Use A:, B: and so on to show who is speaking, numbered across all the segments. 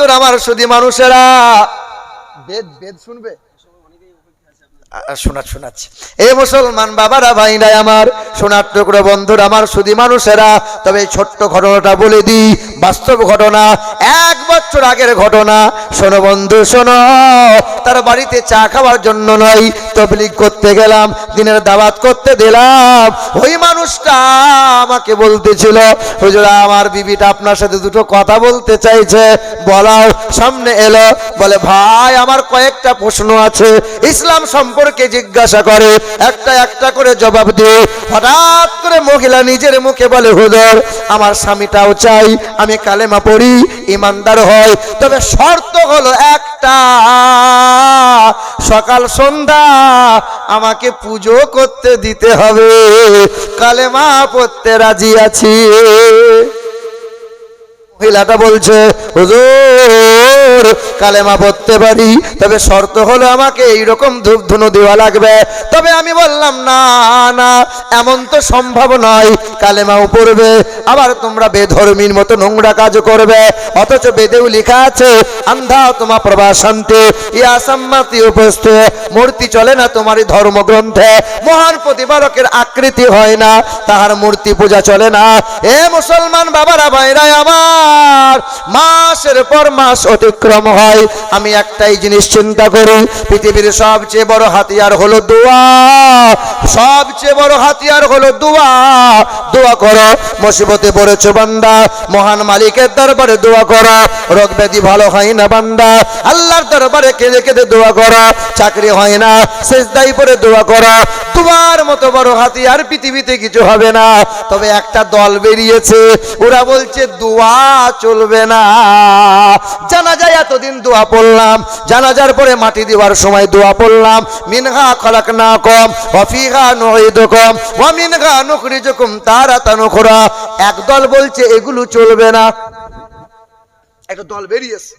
A: বন্ধুরা আমার শুধু মানুষেরা। বেদ বেদ শুনবে? শোনাচ্ছি শোনাচ্ছি। এই মুসলমান বাবারা ভাইরা আমার, সোনার টুকরো বন্ধুরা আমার শুধু মানুষেরা, তবে ছোট্ট ঘটনাটা বলে দিই, বাস্তব ঘটনা, এক বছর আগের ঘটনা। শোনো বন্ধু, শোনো, তার বাড়িতে চা খাওয়ার জন্য নয়, তবলিগ করতে গেলাম, দিনের দাওয়াত করতে দিলাম। ওই মানুষটা আমাকে বলতেছিল, হুজুরা, আমার বিবিটা আপনার সাথে দুটো কথা বলতে চাইছে, বলাও, সামনে এলো। বলে, ভাই, আমার কয়েকটা প্রশ্ন আছে। ইসলাম সম্পর্কে জিজ্ঞাসা করে, একটা একটা করে জবাব দিয়ে, হঠাৎ করে মহিলা নিজের মুখে বলে, হুজুর, আমার স্বামীটাও চাই, আমি কালেমা পড়ি, ইমানদার হয় তবে শর্ত হলো একটা। সকাল, সন্ধ্যা, আমাকে পুজো করতে দিতে হবে, কালেমা পড়তে রাজি আছি। মহিলাটা বলছে, হুজুর, কালেমা পড়তে পারি, তবে শর্ত হলো আমাকে এইরকম ধূপ ধুনো দেওয়া লাগবে। তবে আমি বললাম, না না, এমন তো সম্ভব নয়। কালেমাও পড়বে, আবার তোমরা বেধর্মীর মতো নোংরা কাজ করবে। অথচ বেদেও লেখা আছে আন্ধা তোমা প্রভা শান্তি ইয়া সম্মাতি উপস্থিত মূর্তি চলে না তোমারই ধর্মগ্রন্থে। মহান প্রতিপালকের আকৃতি হয় না, তাহার মূর্তি পূজা চলে না। এ মুসলমান বাবারা, ভাইরা আমার মাসের পর মাস অতিক্রম হয়। আমি একটাই জিনিস চিন্তা করি, পৃথিবীর সবচেয়ে বড় হাতিয়ার হলো দোয়া। সবচেয়ে বড় হাতিয়ার হলো দোয়া। দোয়া করো, মুসিবতে পড়েছো বান্দা, মহান মালিকের দরবারে দোয়া করো। রোগ ব্যাধি ভালো হয় না বান্দা, আল্লাহর দরবারে কেঁদে কেঁদে দোয়া করো। চাকরি হয় না শেষদাই পরে দোয়া করো। তোমার মতো বড় হাতিয়ার পৃথিবীতে কিছু হবে না। তবে একটা দল বেরিয়েছে, ওরা বলছে, দোয়া চলবে না। জানা যায় এতদিন দোয়া পড়লাম। জানাজার পরে মাটি দেওয়ার সময় দোয়া পড়লাম। মিনহা খলাক না কম অফিহা নহিদ কম ও মিনহা নকরি যকুম তারা তানুখরা নখরা একদল বলছে, এগুলো চলবে না। একটা দল বেরিয়েছে।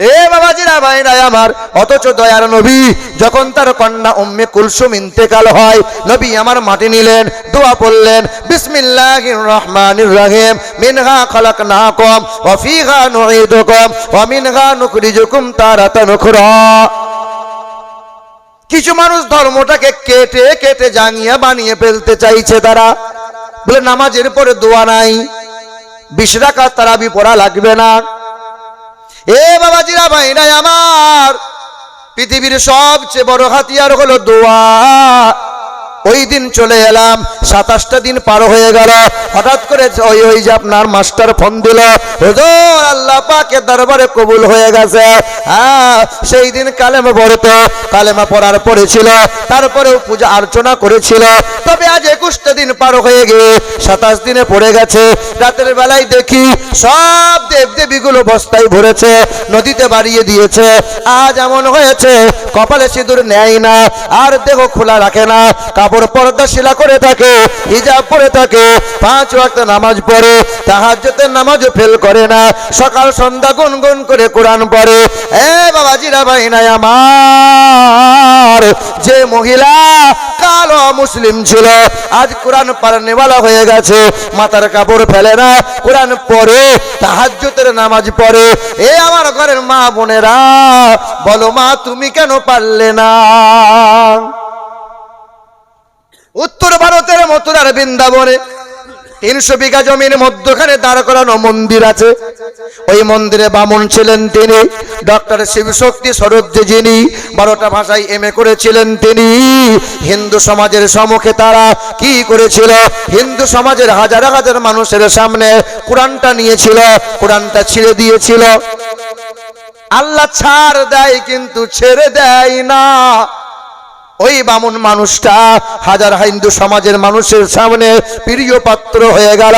A: এ বাবাজিরা ভাইরা আমার, অথচ দয়ার নবী, যখন তার কন্যা উম্মে কুলসুম ইন্তেকাল হয়, নবী আমার মাটি নিলেন, দোয়া পড়লেন, বিসমিল্লাহির রহমানির রহিম, মিনহা খালাকনাকুম, ওয়া ফিহা নুঈদুকুম, ওয়া মিনহা নুখরিজুকুম তারাতান উখরা। কিছু মানুষ ধর্মটাকে কেটে কেটে জাঙ্গিয়া বানিয়ে ফেলতে চাইছে তারা। বলে, নামাজের পরে দোয়া নাই, বিশ রাকাত তারাবি পড়া লাগবে না। এ বাবা জিরা ভাই নাই আমার পৃথিবীর সবচেয়ে বড় হাতিয়ার হলো দোয়া। ওই দিন চলে এলাম, সাতাশটা দিন পার হয়ে গেল। হঠাৎ করে ওই ওই যে আপনার মাস্টার ফোন দিল, হুজুর, আল্লাহ পাকের দরবারে কবুল হয়ে গেছে। হ্যাঁ সেই দিন কালেমা পড়তো। কালেমা পড়ার পড়েছিল তারপরেও পূজা অর্চনা করেছিল। তবে আজ একুশটা দিন পার হয়ে গিয়ে সাতাশ দিনে পড়ে গেছে। রাতের বেলায় দেখি সব দেব দেবীগুলো বস্তায় ভরেছে, নদীতে বাড়িয়ে দিয়েছে। আজ এমন হয়েছে, কপালে সিঁদুর নেয় না, আর দেহ খোলা রাখে না। কাপড় পর্দা শিলা করে থাকে, হিজাব পরে থাকে, পাঁচ ওয়াক্ত নামাজ পড়ে তাহাজ্জতের নামাজও ফেল করে না, সকাল সন্ধ্যা গুনগুন করে কোরআন পড়ে। এ বাবাজিরা, ভাই নাই আমার, যে মহিলা কালো মুসলিম ছিল, আজ কোরআন পারানেওয়ালা হয়ে গেছে, মাথার কাপড় ফেলে না, কোরআন পড়ে তাহাজ্জতের নামাজ পড়ে। এ আমার ঘরের মা বোনেরা, বলো মা, তুমি কেন পারলে না? উত্তর ভারতের মথুরার বৃন্দাবনে তিনশো বিঘা জমির মধ্যখানে দাঁড় করানো মন্দির আছে। ওই মন্দিরে বামন ছিলেন তিনি। ডক্টর শিবশক্তি সরোজ্জে যিনি বারোটা ভাষায় এম করেছিলেন তিনি। হিন্দু সমাজের সম্মুখে তারা কি করেছিল? হিন্দু সমাজের হাজার হাজার মানুষের সামনে কোরআনটা নিয়েছিল, কোরআনটা ছিঁড়ে দিয়েছিল। আল্লাহ ছাড় দেয় কিন্তু ছেড়ে দেয় না। ওই বামুন মানুষটা হাজার হিন্দু সমাজের মানুষের সামনে প্রিয় পাত্র হয়ে গেল।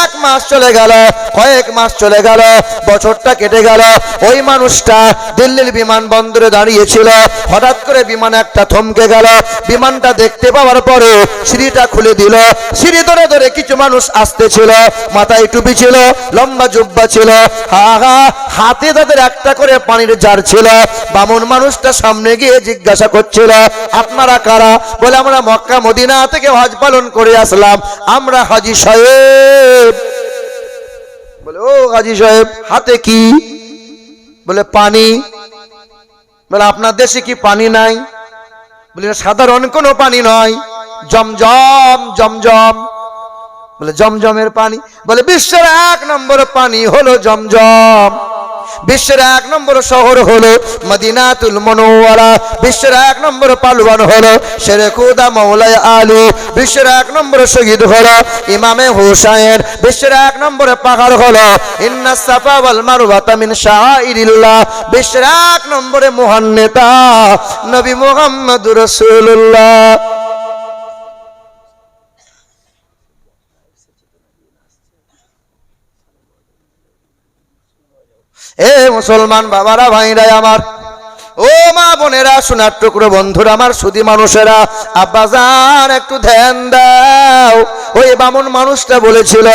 A: এক মাস চলে গেল, কয়েক মাস চলে গেল, বছরটা কেটে গেল। ওই মানুষটা দিল্লির বিমানবন্দরে দাঁড়িয়েছিল। হঠাৎ করে বিমান একটা থমকে গেল। বিমানটা দেখতে পাওয়ার পরে সিঁড়িটা খুলে দিল। সিঁড়ি ধরে ধরে কিছু মানুষ আসতেছিল। মাথায় টুপি ছিল, লম্বা জুব্বা ছিল। হা হা হাতে তাদের একটা করে পানির জার ছিল। বামুন মানুষটা সামনে গিয়ে জিজ্ঞাসা করছিল আপনারা কারা? বলে আমরা মক্কা, মদিনা থেকে হজ পালন করে আসলাম। আমরা হাজি সাহেব। বলে, ও গাজী সাহেব, হাতে কি? বলে, পানি। বলে, আপনার দেশে কি পানি নাই? বলে "এটা সাধারণ কোনো পানি নয়। জমজম জমজম। বলে, জমজমের পানি। বলে, বিশ্বের এক নম্বর পানি হলো জমজম। বিশ্বের এক নম্বর শহর হলো মদিনাতুল মনোয়ারা বিশ্বের এক নম্বর পালওয়ান হলো শেরে খুদা মৌলায় আলী। বিশ্বের এক নম্বর শহীদ হলো ইমামে হুসাইন। বিশ্বের এক নম্বর পাহাড় হলো ইন্না সাফা ওয়াল মারওয়াতা বিশ্বের এক নম্বরে মহান নেতা নবী মুহাম্মদুর রাসূলুল্লাহ। এ মুসলমান বাবারা ভাইরাই আমার। ও মা বোনেরা, সোনার টুকরো বন্ধুরা, আমার সুদী মানুষেরা আব্বাজান একটু ধ্যান দাও। ওই বামন মানুষটা বলেছিল,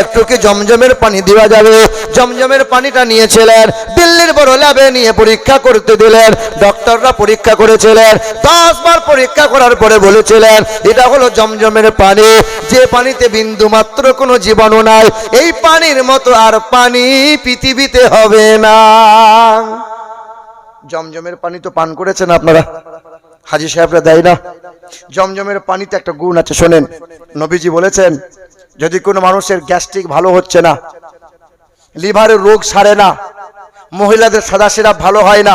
A: একটু কি জমজমের পানি দেওয়া যাবে? জমজমের পানিটা নিয়েছিলেন, দিল্লির বড় ল্যাবে নিয়ে পরীক্ষা করতে দিলেন, ডক্টররা পরীক্ষা করেছিলেন দশ বার পরীক্ষা করার পরে বলেছিলেন, এটা হলো জমজমের পানি, যে পানিতে বিন্দু মাত্র কোনো জীবাণু নাই, এই পানির মতো আর পানি পৃথিবীতে হবে না। জমজমের পানি তো পান করেছেন আপনারা। হাজি সাহেবরা দেয় না। জমজমের পানিতে একটা গুণ আছে, শোনেন। নবীজি বলেছেন, যদি কোনো মানুষের গ্যাস্ট্রিক ভালো হচ্ছে না, লিভারের রোগ সারে না, মহিলাদের সাদা সিরাপ ভালো হয় না,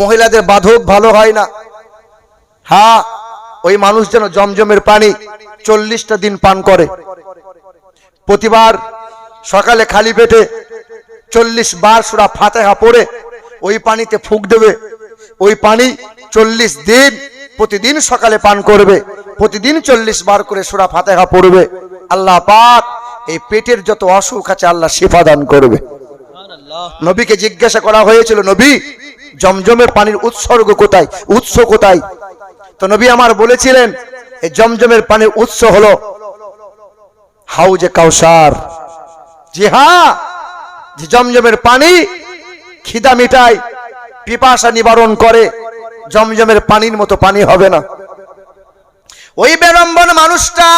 A: মহিলাদের বাধক ভালো হয় না হ্যাঁ ওই মানুষ যেন জমজমের পানি চল্লিশটা দিন পান করে। প্রতিবার সকালে খালি পেটে চল্লিশ বার সুরা ফাতেহা পড়ে ওই পানিতে ফুক দেবে। ওই পানি চল্লিশ দিন প্রতিদিন সকালে পান করবে। প্রতিদিন চল্লিশ বার করে সুরা ফাতেহা পড়বে। আল্লাহ পাক এই পেটের যত অসুখ আছে আল্লাহ শিফা দান করবে। নবীকে জিজ্ঞাসা করা হয়েছিল নবী জমজমের পানির উৎসর্গ কোথায়? উৎস কোথায়? তো নবী আমার বলেছিলেন এই জমজমের পানির উৎস হলো হাউজে কাউসার। জি হ্যাঁ যে জমজমের পানি খিদা মিটায়, পিপাসা নিবারণ করে, জমজমের পানির মতো পানি হবে না। ওই বেরম্বন মানুষটা,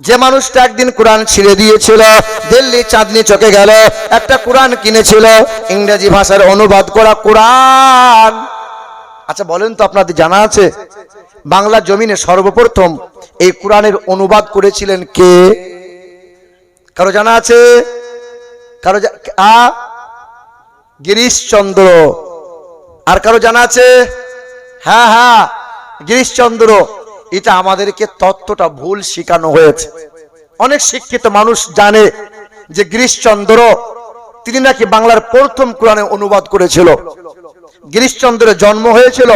A: যে মানুষটা একদিন কোরআন ছিঁড়ে দিয়েছিল, দিল্লি চাঁদনি চকে গেল, একটা কোরআন কিনেছিল, ইংরেজি ভাষার অনুবাদ করা কোরআন। আচ্ছা বলেন তো আপনাদের জানা আছে? বাংলা জমিনে সর্বপ্রথম এই কোরআনের অনুবাদ করেছিলেন কে? কারও জানা আছে? কারও আ গিরিশচন্দ্র। আর কারও জানা আছে? হ্যাঁ হ্যাঁ গিরিশচন্দ্র। এটা আমাদেরকে তত্ত্বটা ভুল শেখানো হয়েছে। অনেক শিক্ষিত মানুষ জানে যে গিরিশচন্দ্র, তিনি নাকি বাংলার প্রথম কোরআনে অনুবাদ করেছিল। গিরিশচন্দ্রের জন্ম হয়েছিল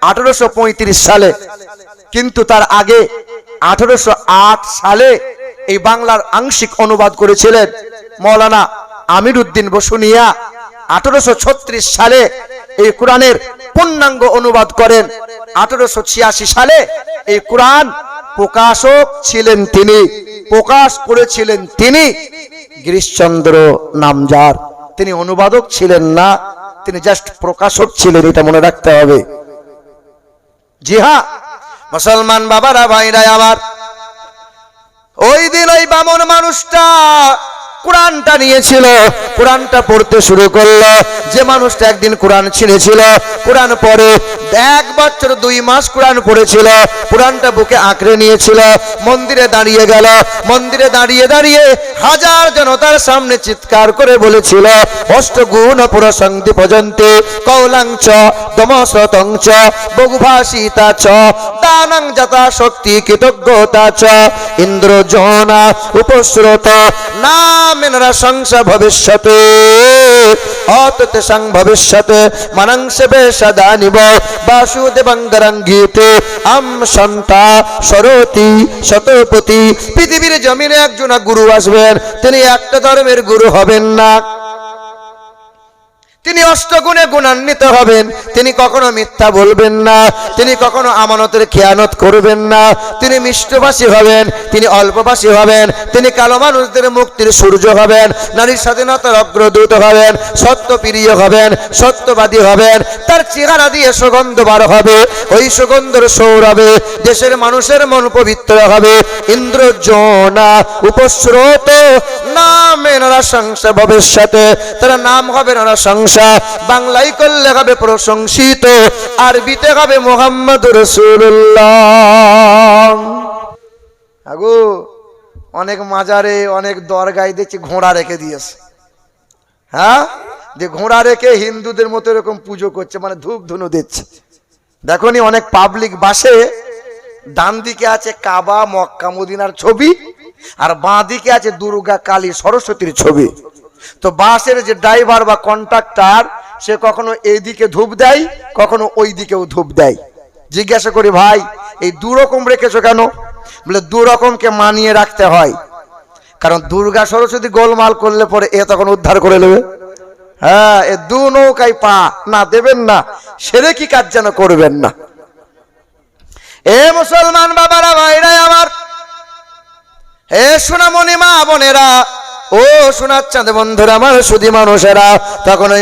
A: আঠারোশো পঁয়ত্রিশ সালে। কিন্তু তার আগে আঠারোশো আট সালে এই বাংলার আংশিক অনুবাদ করেছিলেন মৌলানা আমির উদ্দিন বসুনিয়া। আঠারোশো সালে এই কোরআনের পূর্ণাঙ্গ অনুবাদ করেন। আঠারোশো সালে এই কোরআন প্রকাশক ছিলেন তিনি। প্রকাশ করেছিলেন তিনি গিরিশচন্দ্র নামজার। তিনি অনুবাদক ছিলেন না, তিনি জাস্ট প্রকাশক ছিলেন, এটা মনে রাখতে হবে। জি হ্যাঁ মুসলমান বাবারা ভাইরা আমার। ওই দিন ওই বামন মানুষটা কোরআনটা নিয়েছিল, কোরআনটা পড়তে শুরু করল। যে মানুষটা একদিন কোরআন ছিঁড়েছিল, কোরআন পড়ে এক বছর দুই মাস কোরআন পড়েছিল, কোরআনটা বুকে আঁকড়ে নিয়েছিল, মন্দিরে দাঁড়িয়ে গেল, মন্দিরে দাঁড়িয়ে দাঁড়িয়ে হাজার জনতার সামনে চিৎকার করে বলেছিল অষ্টগুণ প্রসঙ্গি পর্যন্ত কৌলাংচ দমসতংচ বহুভাষিতা চ, দানাং যথা শক্তি কৃতজ্ঞতা চ ইন্দ্র জনা উপস্রত নামেনরা সংস ভবিষ্যতে, অততে সং ভবিষ্যতে মনংসবে সদা নিব। বাসুদেবঙ্গরঙ্গীতে আম সন্তা সরতি শতপতি, পৃথিবীর জমিনে একজন গুরু আসবেন, তিনি একটা ধর্মের গুরু হবেন না। তিনি অষ্টগুণে গুণান্বিত হবেন। তিনি কখনো মিথ্যা বলবেন না। তিনি কখনো আমানতের খেয়ানত করবেন না। তিনি মিষ্টভাষী হবেন। তিনি অল্পভাষী হবেন। তিনি কালো মানুষদের মুক্তির সূর্য হবেন। নারীর স্বাধীনতার অগ্রদূত হবেন। সত্যপ্রিয় হবেন। সত্যবাদী হবেন। তার চেহারা দিয়ে সুগন্ধ বার হবে। ওই সুগন্ধের সৌরভে দেশের মানুষের মন পবিত্র হবে। ইন্দ্র ইন্দ্রজনা উপস্রোত। নামে নারা সংসা ভবিষ্যতে। তারা নাম হবে নারা সংসা বাংলায় করলে হবে প্রশংসিত, আরবিতে হবে মোহাম্মদ রসুল্লাহ আগো, অনেক মাজারে, অনেক দরগায় দেখছি ঘোড়া রেখে দিয়েছে। হ্যাঁ? যে ঘোড়া রেখে হিন্দুদের মতো এরকম পুজো করছে মানে ধূপ ধুনু দিচ্ছে। দেখো নি অনেক পাবলিক বাসে, ডান দিকে আছে কাবা, মক্কা, মদিনার ছবি, আর বাঁ দিকে আছে দুর্গা কালী সরস্বতীর ছবি। তো বাসের যে ড্রাইভার বা কন্ট্রাক্টর, সে কখনো এইদিকে ধূপ দেয়, কখনো ওই দিকেও ধূপ দেয়। জিজ্ঞাসা করি, ভাই, এই দু রকম রেখেছো কেন? বলে, দু রকমকে মানিয়ে রাখতে হয়। কারণ দুর্গা সরস্বতী গোলমাল করলে পরে এ তখন উদ্ধার করে নেবে। হ্যাঁ এ দু নৌকায় পা না দেবেন না, সেরে কি কাজ যেন করবেন না? এ মুসলমান বাবারা ভাইরা আমার। হে সোনামণি মা বোনেরা ও সোনার চাঁদ বন্ধুরা আমার সুদী মানুষেরা তখন ওই